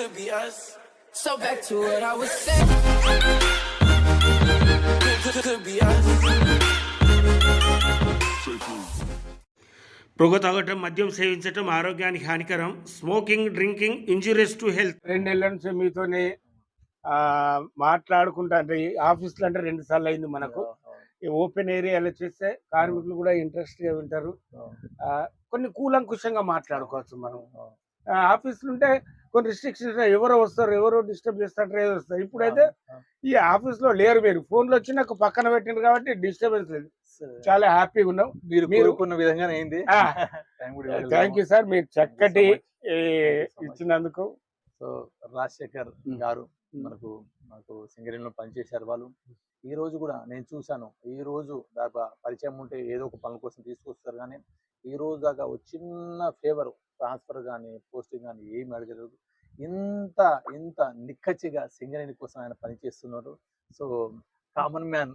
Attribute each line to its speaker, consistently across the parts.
Speaker 1: could be us.
Speaker 2: So back to what I was saying.
Speaker 1: Could, could, could be us.
Speaker 3: పొగ తాగటం మద్యం సేవించటం ఆరోగ్యానికి హానికరం smoking drinking injurious to health
Speaker 4: రెండేళ్ళ నుంచి మీతోనే ఆ, మాట్లాడుకుంటా అంటే ఈ ఆఫీస్లో అంటే రెండు సార్లు అయింది మనకు ఈ ఓపెన్ ఏరియాలో చేస్తే కార్మికులు కూడా ఇంట్రెస్ట్గా వింటారు ఆ, కొన్ని కూలంకుషంగా మాట్లాడుకోవచ్చు మనం ఆఫీసులు ఉంటే కొన్ని రిస్ట్రిక్షన్స్ ఎవరో వస్తారు ఎవరో డిస్టర్బ్ చేస్తారు ఏదో వస్తారు ఇప్పుడైతే ఈ ఆఫీస్లో లేరు మీరు. ఫోన్లు వచ్చి నాకు పక్కన పెట్టిండ్రు కాబట్టి డిస్టర్బెన్స్ లేదు. చాలా హ్యాపీగా ఉన్నాం.
Speaker 5: మీరు కోరుకున్న విధంగానే అయింది.
Speaker 4: థ్యాంక్ యూ సార్ మీరు చక్కటి ఇచ్చినందుకు.
Speaker 5: సో రాజశేఖర్. గారు. మనకు మనకు సింగరేణిలో పనిచేశారు వాళ్ళు. ఈ రోజు కూడా నేను చూశాను. ఈ రోజు దాకా పరిచయం ఉంటే ఏదో ఒక పనుల కోసం తీసుకొస్తారు కానీ ఈ రోజు దాకా ఒక చిన్న ఫేవర్ ట్రాన్స్ఫర్ కానీ పోస్టింగ్ కానీ ఏమి అడగలేదు. ఇంత ఇంత నిక్కచ్చిగా సింగరేణి కోసం ఆయన పనిచేస్తున్నారు so common man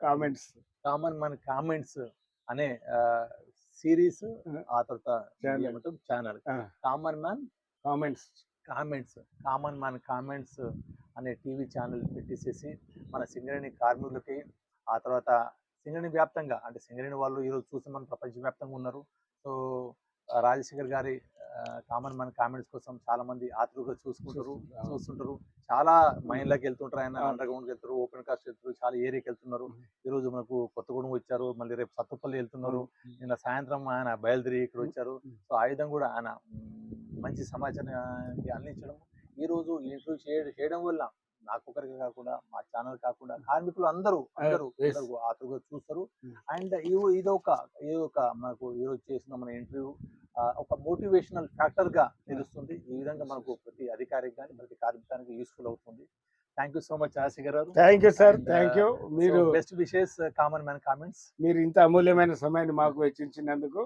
Speaker 4: comments
Speaker 5: common man comments అనే సిరీస్ ఆ. తర్వాత. Channel. Common man
Speaker 4: comments
Speaker 5: comments common man comments అనే టీవీ ఛానల్ పెట్టేసేసి మన సింగరేణి కార్మికులకి ఆ తర్వాత సింగరేణి వ్యాప్తంగా అంటే సింగరేణి వాళ్ళు ఈరోజు చూసి మన ప్రపంచవ్యాప్తంగా ఉన్నారు. సో రాజశేఖర్ గారి కామన్ మ్యాన్ కామెంట్స్ కోసం చాలా మంది ఆతృగా చూసుకుంటారు
Speaker 4: చూస్తుంటారు.
Speaker 5: చాలా మైండ్లోకి వెళ్తుంటారు ఆయన. అండర్ గ్రౌండ్కి వెళ్తారు ఓపెన్ కాస్ట్ వెళ్తారు చాలా ఏరియాకి వెళ్తున్నారు. ఈ రోజు మనకు కొత్తగూడెం వచ్చారు మళ్ళీ రేపు సత్తుపల్లి వెళ్తున్నారు. నిన్న సాయంత్రం ఆయన బయలుదేరి ఇక్కడ వచ్చారు. సో ఆ విధంగా కూడా ఆయన మంచి సమాచారాన్ని అందించడం. ఈ రోజు ఇంటర్వ్యూ చేయ- చేయడం వల్ల నాకొకరికి కాకుండా మా ఛానల్ కాకుండా కార్మికులు అందరూ అందరూ
Speaker 4: yes.
Speaker 5: అందరూ ఆతృగా చూస్తారు.
Speaker 4: Mm.
Speaker 5: అండ్ ఇది ఒక ఇది ఒక మనకు ఈ రోజు చేసిన మన ఇంటర్వ్యూ ఒక మోటివేషనల్ ఫ్యాక్టర్గా తెలుస్తుంది. ఈ విధంగా మనకు ప్రతి అధికారికి కానీ ప్రతి కార్మికానికి యూస్ఫుల్ అవుతుంది. Thank you so much Rajashekar garu.
Speaker 4: Thank you sir thank you మీరు
Speaker 5: best wishes common man comments
Speaker 4: మీరు ఇంత అమూల్యమైన సమయాన్ని మాకు వెచ్చించినందుకు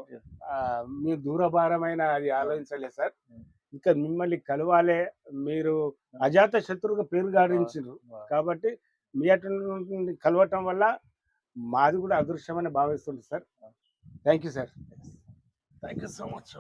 Speaker 4: మీ దూరభారమైన అది ఆలోచించలేదు సార్
Speaker 5: Mm.
Speaker 4: ఇంకా మిమ్మల్ని కలవాలే మీరు అజాత శత్రువుగా పేరు గాడించారు కాబట్టి మీ అటు నుండి కలవటం వల్ల మాది కూడా అదృశ్యమని భావిస్తుంది sir. Thank you sir.
Speaker 5: Thank you so much